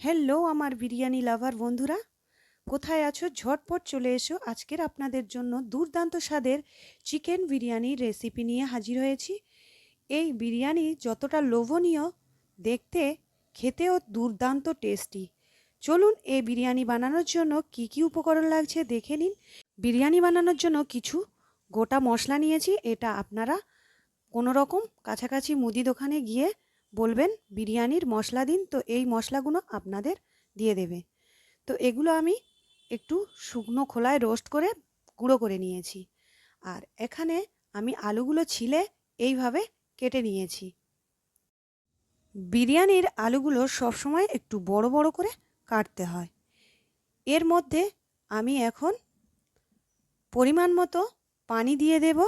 Hello, আমার বিরিয়ানি লাভার বন্ধুরা। কোথায় আছো? ঝটপট চলে এসো। আজকের আপনাদের জন্য দুর্দান্ত স্বাদের চিকেন বিরিয়ানির রেসিপি নিয়ে হাজির হয়েছি। এই বিরিয়ানি যতটা লোভনীয়, দেখতে, খেতেও দুর্দান্ত টেস্টি। চলুন এই বিরিয়ানি বানানোর জন্য কি কি উপকরণ লাগছে দেখে নিন। বিরিয়ানি বানানোর জন্য কিছু গোটা মশলা নিয়েছি। এটা আপনারা কোনো রকম কাছাকাছি মুদি দোকানে গিয়ে বলবেন, বিরিয়ানির মশলা দিন। তো এই মশলাগুলো আপনাদের দিয়ে দেবে। তো এগুলো আমি একটু শুকনো খোলায় রোস্ট করে গুঁড়ো করে নিয়েছি। আর এখানে আমি আলুগুলো ছিলে এইভাবে কেটে নিয়েছি। বিরিয়ানির আলুগুলো সবসময় একটু বড় বড় করে কাটতে হয়। এর মধ্যে আমি এখন পরিমাণ মতো পানি দিয়ে দেব।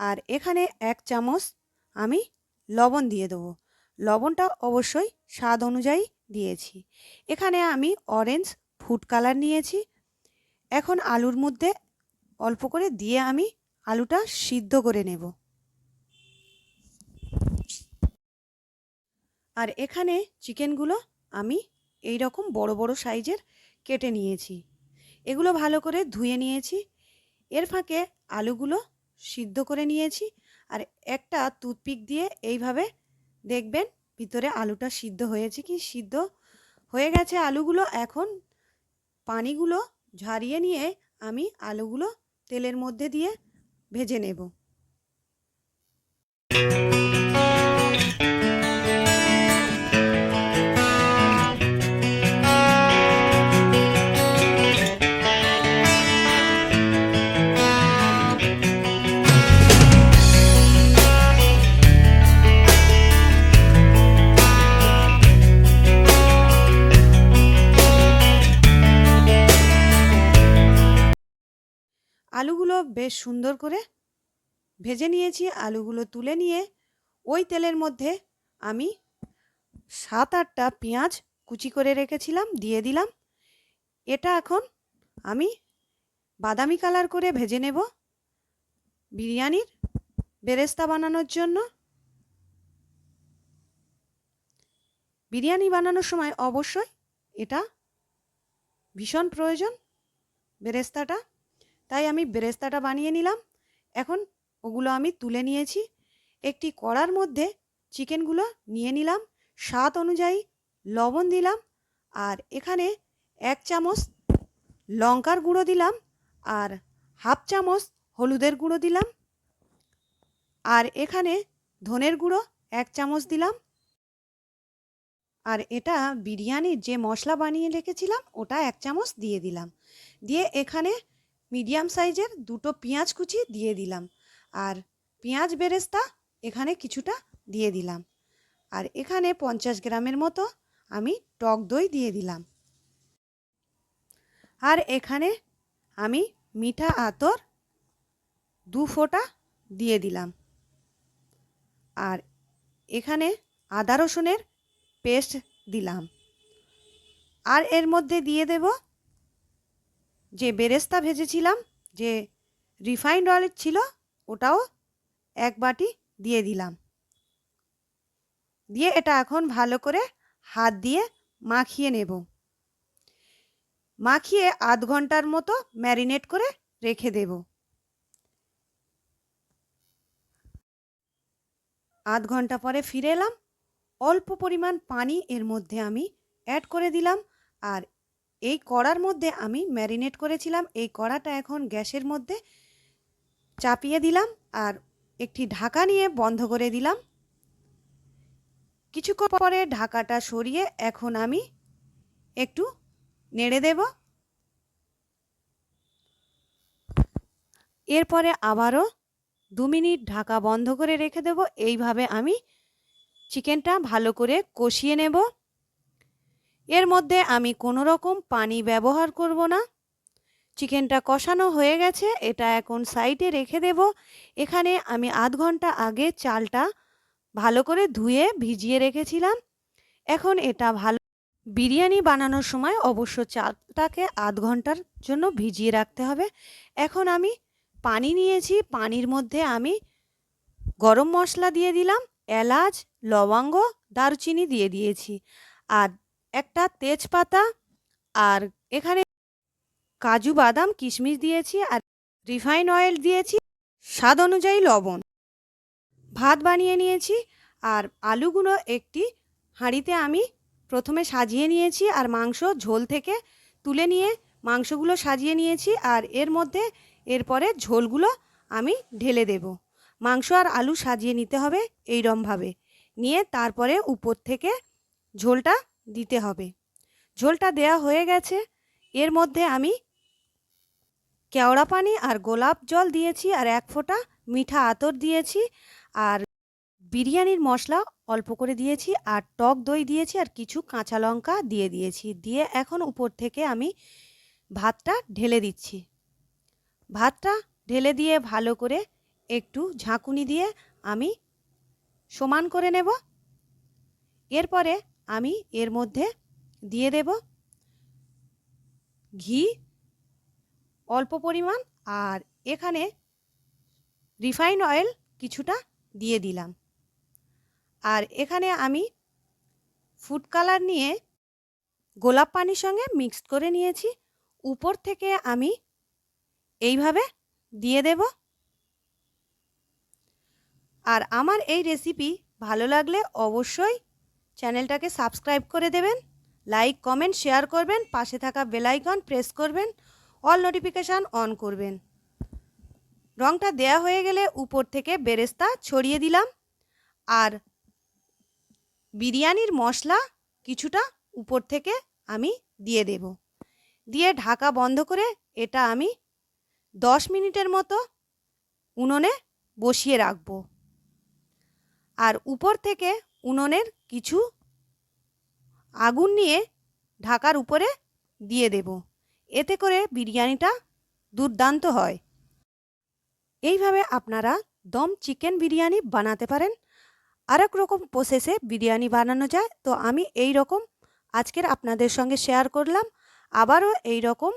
আর এখানে এক চামচ আমি লবণ দিয়ে দেবো। লবণটা অবশ্যই স্বাদ অনুযায়ী দিয়েছি। এখানে আমি অরেঞ্জ ফুড কালার নিয়েছি। এখন আলুর মধ্যে অল্প করে দিয়ে আমি আলুটা সিদ্ধ করে নেব। আর এখানে চিকেনগুলো আমি এই রকম বড় বড় সাইজের কেটে নিয়েছি। এগুলো ভালো করে ধুয়ে নিয়েছি। এর ফাঁকে আলুগুলো সিদ্ধ করে নিয়েছি। আর একটা টুথপিক দিয়ে এইভাবে দেখবেন ভিতরে আলুটা সিদ্ধ হয়েছে কি সিদ্ধ হয়ে গেছে আলুগুলো। এখন পানিগুলো ঝারিয়ে নিয়ে আমি আলুগুলো তেলের মধ্যে দিয়ে ভেজে নেব। আলুগুলো বেশ সুন্দর করে ভেজে নিয়েছি, আলুগুলো তুলে নিয়ে ওই তেলের মধ্যে আমি সাত আটটা পেঁয়াজ কুচি করে রেখেছিলাম, দিয়ে দিলাম। এটা এখন আমি বাদামি কালার করে ভেজে নেব বিরিয়ানির বেরেস্তা বানানোর জন্য। বিরিয়ানি বানানোর সময় অবশ্যই এটা ভীষণ প্রয়োজন বেরেস্তাটা। তাই আমি বেরেস্তাটা বানিয়ে নিলাম। এখন ওগুলো আমি তুলে নিয়েছি। একটি কড়ার মধ্যে চিকেনগুলো নিয়ে নিলাম। স্বাদ অনুযায়ী লবণ দিলাম আর এখানে এক চামচ লঙ্কার গুঁড়ো দিলাম আর হাফ চামচ হলুদের গুঁড়ো দিলাম। আর এখানে ধনের গুঁড়ো এক চামচ দিলাম। আর এটা বিরিয়ানির যে মশলা বানিয়ে রেখেছিলাম ওটা এক চামচ দিয়ে দিলাম। দিয়ে এখানে মিডিয়াম সাইজের দুটো পেঁয়াজ কুচি দিয়ে দিলাম। আর পেঁয়াজ বেরেস্তা এখানে কিছুটা দিয়ে দিলাম। আর এখানে পঞ্চাশ গ্রামের মতো আমি টক দই দিয়ে দিলাম। আর এখানে আমি মিঠা আতর দু ফোঁটা দিয়ে দিলাম। আর এখানে আদা রসুনের পেস্ট দিলাম। আর এর মধ্যে দিয়ে দেব যে বেরেস্তা ভেজেছিলাম, যে রিফাইন্ড অয়েল ছিল, ওটাও এক বাটি দিয়ে দিলাম। দিয়ে এটা এখন ভালো করে হাত দিয়ে মাখিয়ে নেব। মাখিয়ে আধ ঘণ্টার মতো ম্যারিনেট করে রেখে দেব। আধ ঘণ্টা পরে ফিরে এলাম। অল্প পরিমাণ পানি এর মধ্যে আমি অ্যাড করে দিলাম। আর এই কড়ার মধ্যে আমি ম্যারিনেট করেছিলাম। এই কড়াটা এখন গ্যাসের মধ্যে চাপিয়ে দিলাম আর একটি ঢাকা নিয়ে বন্ধ করে দিলাম। কিছুক্ষণ পরে ঢাকাটা সরিয়ে এখন আমি একটু নেড়ে দেব। এরপরে আবারও দু মিনিট ঢাকা বন্ধ করে রেখে দেব। এইভাবে আমি চিকেনটা ভালো করে কষিয়ে নেব। এর মধ্যে আমি কোনো রকম পানি ব্যবহার করব না। চিকেনটা কষানো হয়ে গেছে, এটা এখন সাইডে রেখে দেব। এখানে আমি আধ ঘণ্টা আগে চালটা ভালো করে ধুয়ে ভিজিয়ে রেখেছিলাম। এখন এটা ভালো বিরিয়ানি বানানোর সময় অবশ্য চালটাকে আধ ঘণ্টার জন্য ভিজিয়ে রাখতে হবে। এখন আমি পানি নিয়েছি, পানির মধ্যে আমি গরম মশলা দিয়ে দিলাম, এলাচ, লবঙ্গ, দারুচিনি দিয়ে দিয়েছি। আর একটা তেজপাতা আর এখানে কাজু বাদাম, কিশমিশ দিয়েছি আর রিফাইন অয়েল দিয়েছি। স্বাদ অনুযায়ী লবণ। ভাত বানিয়ে নিয়েছি আর আলুগুলো একটি হাঁড়িতে আমি প্রথমে সাজিয়ে নিয়েছি আর মাংস ঝোল থেকে তুলে নিয়ে মাংসগুলো সাজিয়ে নিয়েছি আর এর মধ্যে এরপরে ঝোলগুলো আমি ঢেলে দেব। মাংস আর আলু সাজিয়ে নিতে হবে এইরমভাবে। নিয়ে তারপরে উপর থেকে ঝোলটা দিতে হবে। ঝোলটা দেয়া হয়ে গেছে। এর মধ্যে আমি কেওড়া পানি আর গোলাপ জল দিয়েছি আর এক ফোঁটা মিঠা আতর দিয়েছি আর বিরিয়ানির মশলা অল্প করে দিয়েছি আর টক দই দিয়েছি আর কিছু কাঁচা লঙ্কা দিয়ে দিয়েছি। দিয়ে এখন উপর থেকে আমি ভাতটা ঢেলে দিচ্ছি। ভাতটা ঢেলে দিয়ে ভালো করে একটু ঝাঁকুনি দিয়ে আমি সমান করে নেব। এরপরে আমি এর মধ্যে দিয়ে দেব ঘি, অল্প পরিমাণ, আর এখানে রিফাইন অয়েল কিছুটা দিয়ে দিলাম। আর এখানে আমি ফুড কালার নিয়ে গোলাপ পানির সঙ্গে মিক্সড করে নিয়েছি। উপর থেকে আমি এইভাবে দিয়ে দেব। আর আমার এই রেসিপি ভালো লাগলে অবশ্যই চ্যানেলটাকে সাবস্ক্রাইব করে দেবেন, লাইক, কমেন্ট, শেয়ার করবেন, পাশে থাকা বেলাইকন প্রেস করবেন, অল নোটিফিকেশান অন করবেন। রঙটা দেয়া হয়ে গেলে উপর থেকে বেরেস্তা ছড়িয়ে দিলাম। আর বিরিয়ানির মশলা কিছুটা উপর থেকে আমি দিয়ে দেব। দিয়ে ঢাকা বন্ধ করে এটা আমি দশ মিনিটের মতো উনুনে বসিয়ে রাখব। আর উপর থেকে উনুনের কিছু আগুন নিয়ে ঢাকার উপরে দিয়ে দেব। এতে করে বিরিয়ানিটা দুর্দান্ত হয়। এইভাবে আপনারা দম চিকেন বিরিয়ানি বানাতে পারেন। আরেক রকম প্রসেসে বিরিয়ানি বানানো যায়। তো আমি এই রকম আজকের আপনাদের সঙ্গে শেয়ার করলাম। আবারও এই রকম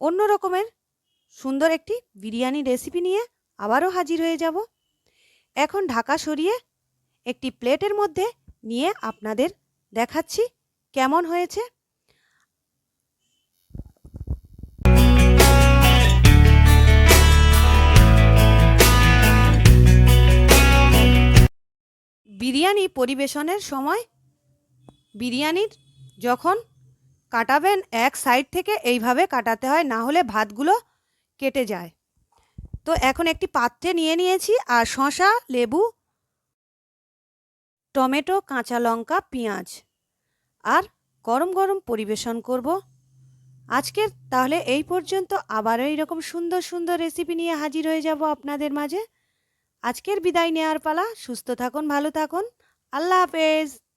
অন্য রকমের সুন্দর একটি বিরিয়ানি রেসিপি নিয়ে আবারও হাজির হয়ে যাব। এখন ঢাকা সরিয়ে একটি প্লেটের মধ্যে নিয়ে আপনাদের দেখাচ্ছি কেমন হয়েছে। বিরিয়ানি পরিবেশনের সময় বিরিয়ানির যখন কাটাবেন এক সাইড থেকে এইভাবে কাটাতে হয়, না হলে ভাতগুলো কেটে যায়। তো এখন একটি পাত্রে নিয়ে নিয়েছি আর শশা লেবু টমেটো, কাঁচা লঙ্কা, পেঁয়াজ। আর গরম গরম পরিবেশন করব। আজকের তাহলে এই পর্যন্ত। আবারও এইরকম সুন্দর সুন্দর রেসিপি নিয়ে হাজির হয়ে যাব আপনাদের মাঝে। আজকের বিদায় নেওয়ার পালা। সুস্থ থাকুন, ভালো থাকুন। আল্লাহ হাফেজ।